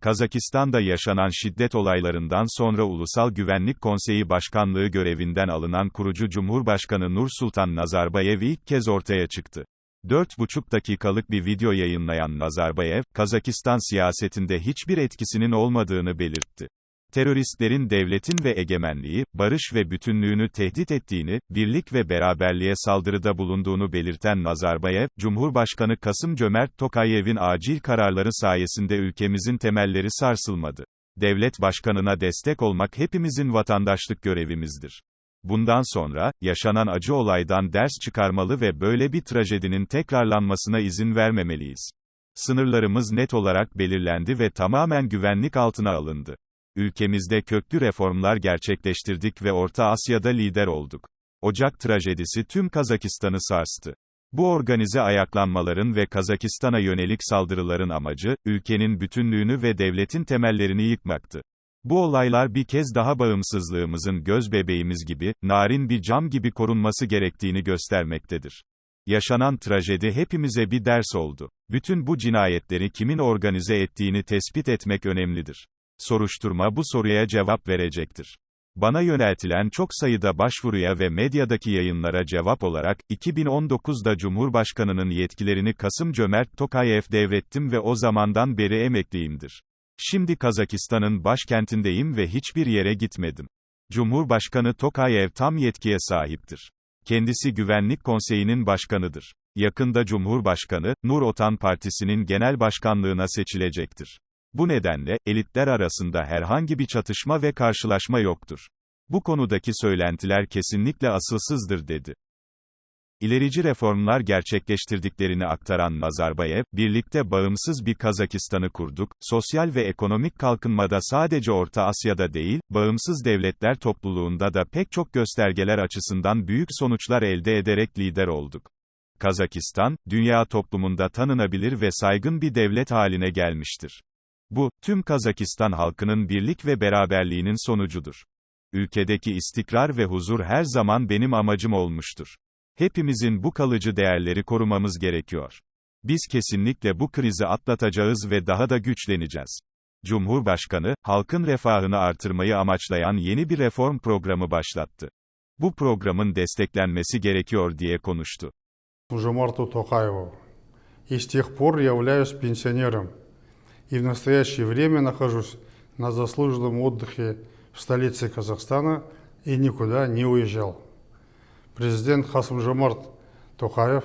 Kazakistan'da yaşanan şiddet olaylarından sonra Ulusal Güvenlik Konseyi Başkanlığı görevinden alınan kurucu Cumhurbaşkanı Nursultan Nazarbayev ilk kez ortaya çıktı. 4,5 dakikalık bir video yayınlayan Nazarbayev, Kazakistan siyasetinde hiçbir etkisinin olmadığını belirtti. Teröristlerin devletin ve egemenliği, barış ve bütünlüğünü tehdit ettiğini, birlik ve beraberliğe saldırıda bulunduğunu belirten Nazarbayev, Cumhurbaşkanı Kasım Cömert Tokayev'in acil kararları sayesinde ülkemizin temelleri sarsılmadı. Devlet başkanına destek olmak hepimizin vatandaşlık görevimizdir. Bundan sonra, yaşanan acı olaydan ders çıkarmalı ve böyle bir trajedinin tekrarlanmasına izin vermemeliyiz. Sınırlarımız net olarak belirlendi ve tamamen güvenlik altına alındı. Ülkemizde köklü reformlar gerçekleştirdik ve Orta Asya'da lider olduk. Ocak trajedisi tüm Kazakistan'ı sarstı. Bu organize ayaklanmaların ve Kazakistan'a yönelik saldırıların amacı, ülkenin bütünlüğünü ve devletin temellerini yıkmaktı. Bu olaylar bir kez daha bağımsızlığımızın göz bebeğimiz gibi, narin bir cam gibi korunması gerektiğini göstermektedir. Yaşanan trajedi hepimize bir ders oldu. Bütün bu cinayetleri kimin organize ettiğini tespit etmek önemlidir. Soruşturma bu soruya cevap verecektir. Bana yöneltilen çok sayıda başvuruya ve medyadaki yayınlara cevap olarak, 2019'da Cumhurbaşkanının yetkilerini Kasım Cömert Tokayev devrettim ve o zamandan beri emekliyimdir. Şimdi Kazakistan'ın başkentindeyim ve hiçbir yere gitmedim. Cumhurbaşkanı Tokayev tam yetkiye sahiptir. Kendisi Güvenlik Konseyi'nin başkanıdır. Yakında Cumhurbaşkanı, Nur Otan Partisi'nin genel başkanlığına seçilecektir. Bu nedenle, elitler arasında herhangi bir çatışma ve karşılaşma yoktur. Bu konudaki söylentiler kesinlikle asılsızdır dedi. İlerici reformlar gerçekleştirdiklerini aktaran Nazarbayev, birlikte bağımsız bir Kazakistan'ı kurduk, sosyal ve ekonomik kalkınmada sadece Orta Asya'da değil, bağımsız devletler topluluğunda da pek çok göstergeler açısından büyük sonuçlar elde ederek lider olduk. Kazakistan, dünya toplumunda tanınabilir ve saygın bir devlet haline gelmiştir. Bu, tüm Kazakistan halkının birlik ve beraberliğinin sonucudur. Ülkedeki istikrar ve huzur her zaman benim amacım olmuştur. Hepimizin bu kalıcı değerleri korumamız gerekiyor. Biz kesinlikle bu krizi atlatacağız ve daha da güçleneceğiz. Cumhurbaşkanı, halkın refahını artırmayı amaçlayan yeni bir reform programı başlattı. Bu programın desteklenmesi gerekiyor diye konuştu. Жомарту Токаеву. И с тех пор являюсь пенсионером. И в настоящее время нахожусь на заслуженном отдыхе в столице Казахстана и никуда не уезжал. Президент Хасым Жомарт Токаев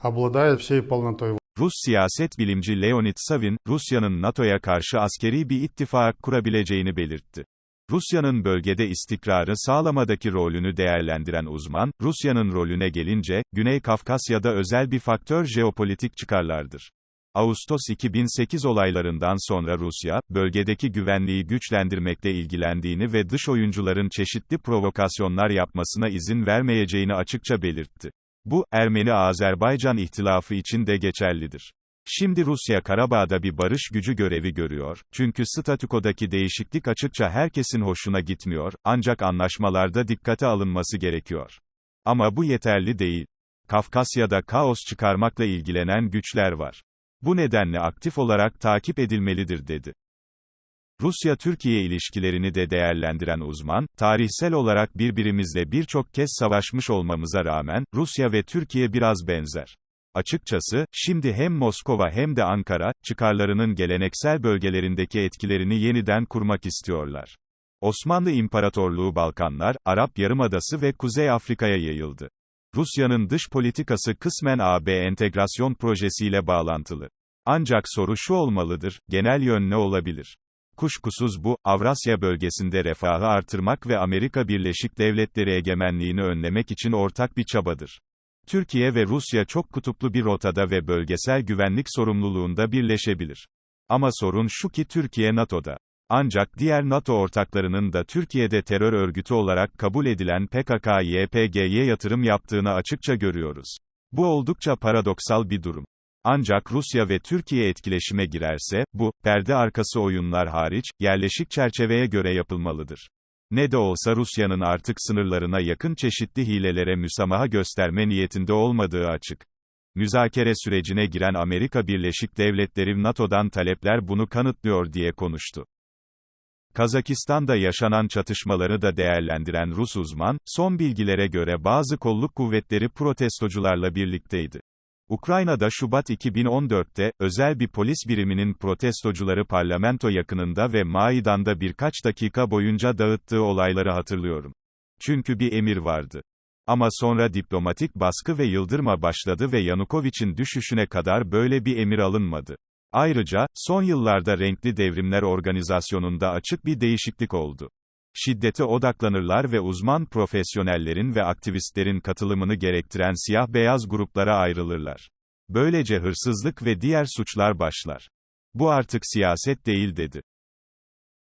обладает всей полнотой Rus siyaset bilimci Leonid Savin, Rusya'nın NATO'ya karşı askeri bir ittifak kurabileceğini belirtti. Rusya'nın bölgede istikrarı sağlamadaki rolünü değerlendiren uzman, Rusya'nın rolüne gelince, Güney Kafkasya'da özel bir faktör jeopolitik çıkarlardır. Ağustos 2008 olaylarından sonra Rusya, bölgedeki güvenliği güçlendirmekle ilgilendiğini ve dış oyuncuların çeşitli provokasyonlar yapmasına izin vermeyeceğini açıkça belirtti. Bu, Ermeni-Azerbaycan ihtilafı için de geçerlidir. Şimdi Rusya Karabağ'da bir barış gücü görevi görüyor, çünkü statükodaki değişiklik açıkça herkesin hoşuna gitmiyor, ancak anlaşmalarda dikkate alınması gerekiyor. Ama bu yeterli değil. Kafkasya'da kaos çıkarmakla ilgilenen güçler var. Bu nedenle aktif olarak takip edilmelidir dedi. Rusya-Türkiye ilişkilerini de değerlendiren uzman, tarihsel olarak birbirimizle birçok kez savaşmış olmamıza rağmen, Rusya ve Türkiye biraz benzer. Açıkçası, şimdi hem Moskova hem de Ankara, çıkarlarının geleneksel bölgelerindeki etkilerini yeniden kurmak istiyorlar. Osmanlı İmparatorluğu Balkanlar, Arap Yarımadası ve Kuzey Afrika'ya yayıldı. Rusya'nın dış politikası kısmen AB entegrasyon projesiyle bağlantılı. Ancak soru şu olmalıdır, genel yön ne olabilir? Kuşkusuz bu, Avrasya bölgesinde refahı artırmak ve Amerika Birleşik Devletleri egemenliğini önlemek için ortak bir çabadır. Türkiye ve Rusya çok kutuplu bir rotada ve bölgesel güvenlik sorumluluğunda birleşebilir. Ama sorun şu ki Türkiye NATO'da. Ancak diğer NATO ortaklarının da Türkiye'de terör örgütü olarak kabul edilen PKK-YPG'ye yatırım yaptığını açıkça görüyoruz. Bu oldukça paradoksal bir durum. Ancak Rusya ve Türkiye etkileşime girerse, bu, perde arkası oyunlar hariç, yerleşik çerçeveye göre yapılmalıdır. Ne de olsa Rusya'nın artık sınırlarına yakın çeşitli hilelere müsamaha gösterme niyetinde olmadığı açık. Müzakere sürecine giren Amerika Birleşik Devletleri NATO'dan talepler bunu kanıtlıyor diye konuştu. Kazakistan'da yaşanan çatışmaları da değerlendiren Rus uzman, son bilgilere göre bazı kolluk kuvvetleri protestocularla birlikteydi. Ukrayna'da Şubat 2014'te, özel bir polis biriminin protestocuları parlamento yakınında ve Maidan'da birkaç dakika boyunca dağıttığı olayları hatırlıyorum. Çünkü bir emir vardı. Ama sonra diplomatik baskı ve yıldırma başladı ve Yanukovic'in düşüşüne kadar böyle bir emir alınmadı. Ayrıca, son yıllarda Renkli Devrimler Organizasyonu'nda açık bir değişiklik oldu. Şiddete odaklanırlar ve uzman profesyonellerin ve aktivistlerin katılımını gerektiren siyah-beyaz gruplara ayrılırlar. Böylece hırsızlık ve diğer suçlar başlar. Bu artık siyaset değil dedi.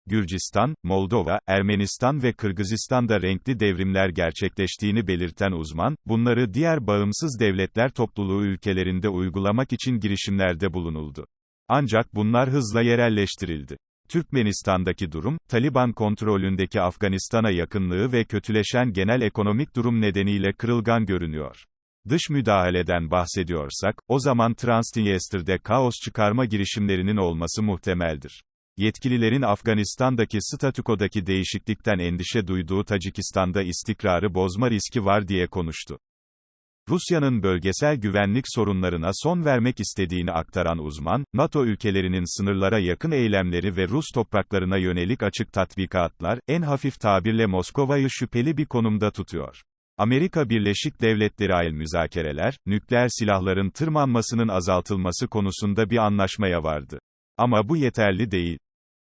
Gürcistan, Moldova, Ermenistan ve Kırgızistan'da renkli devrimler gerçekleştiğini belirten uzman, bunları diğer bağımsız devletler topluluğu ülkelerinde uygulamak için girişimlerde bulunuldu. Ancak bunlar hızla yerelleştirildi. Türkmenistan'daki durum, Taliban kontrolündeki Afganistan'a yakınlığı ve kötüleşen genel ekonomik durum nedeniyle kırılgan görünüyor. Dış müdahaleden bahsediyorsak, o zaman Transdniester'de kaos çıkarma girişimlerinin olması muhtemeldir. Yetkililerin Afganistan'daki statükodaki değişiklikten endişe duyduğu Tacikistan'da istikrarı bozma riski var diye konuştu. Rusya'nın bölgesel güvenlik sorunlarına son vermek istediğini aktaran uzman, NATO ülkelerinin sınırlara yakın eylemleri ve Rus topraklarına yönelik açık tatbikatlar, en hafif tabirle Moskova'yı şüpheli bir konumda tutuyor. Amerika Birleşik Devletleri ayl müzakereler, nükleer silahların tırmanmasının azaltılması konusunda bir anlaşmaya vardı. Ama bu yeterli değil.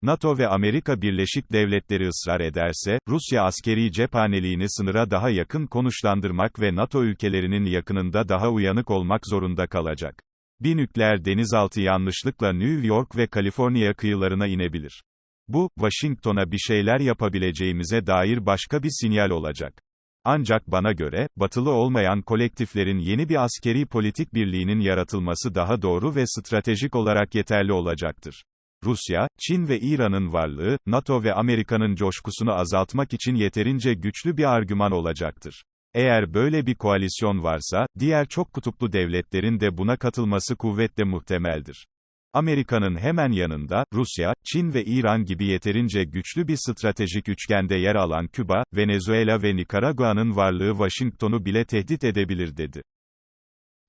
NATO ve Amerika Birleşik Devletleri ısrar ederse, Rusya askeri cephaneliğini sınıra daha yakın konuşlandırmak ve NATO ülkelerinin yakınında daha uyanık olmak zorunda kalacak. Bir nükleer denizaltı yanlışlıkla New York ve Kaliforniya kıyılarına inebilir. Bu, Washington'a bir şeyler yapabileceğimize dair başka bir sinyal olacak. Ancak bana göre, batılı olmayan kolektiflerin yeni bir askeri politik birliğinin yaratılması daha doğru ve stratejik olarak yeterli olacaktır. Rusya, Çin ve İran'ın varlığı, NATO ve Amerika'nın coşkusunu azaltmak için yeterince güçlü bir argüman olacaktır. Eğer böyle bir koalisyon varsa, diğer çok kutuplu devletlerin de buna katılması kuvvetle muhtemeldir. Amerika'nın hemen yanında, Rusya, Çin ve İran gibi yeterince güçlü bir stratejik üçgende yer alan Küba, Venezuela ve Nikaragua'nın varlığı Washington'u bile tehdit edebilir dedi.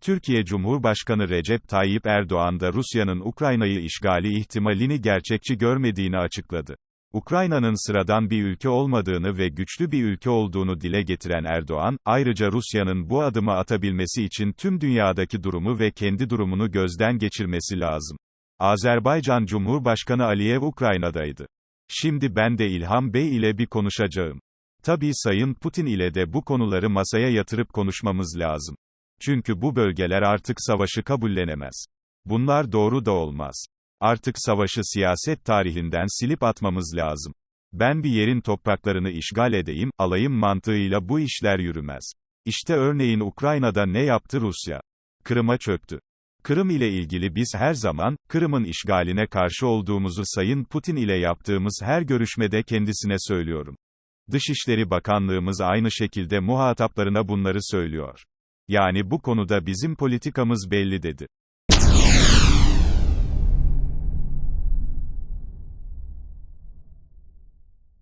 Türkiye Cumhurbaşkanı Recep Tayyip Erdoğan da Rusya'nın Ukrayna'yı işgali ihtimalini gerçekçi görmediğini açıkladı. Ukrayna'nın sıradan bir ülke olmadığını ve güçlü bir ülke olduğunu dile getiren Erdoğan, ayrıca Rusya'nın bu adımı atabilmesi için tüm dünyadaki durumu ve kendi durumunu gözden geçirmesi lazım. Azerbaycan Cumhurbaşkanı Aliyev Ukrayna'daydı. Şimdi ben de İlham Bey ile bir konuşacağım. Tabii Sayın Putin ile de bu konuları masaya yatırıp konuşmamız lazım. Çünkü bu bölgeler artık savaşı kabullenemez. Bunlar doğru da olmaz. Artık savaşı siyaset tarihinden silip atmamız lazım. Ben bir yerin topraklarını işgal edeyim, alayım mantığıyla bu işler yürümez. İşte örneğin Ukrayna'da ne yaptı Rusya? Kırım'a çöktü. Kırım ile ilgili biz her zaman, Kırım'ın işgaline karşı olduğumuzu Sayın Putin ile yaptığımız her görüşmede kendisine söylüyorum. Dışişleri Bakanlığımız aynı şekilde muhataplarına bunları söylüyor. Yani bu konuda bizim politikamız belli dedi.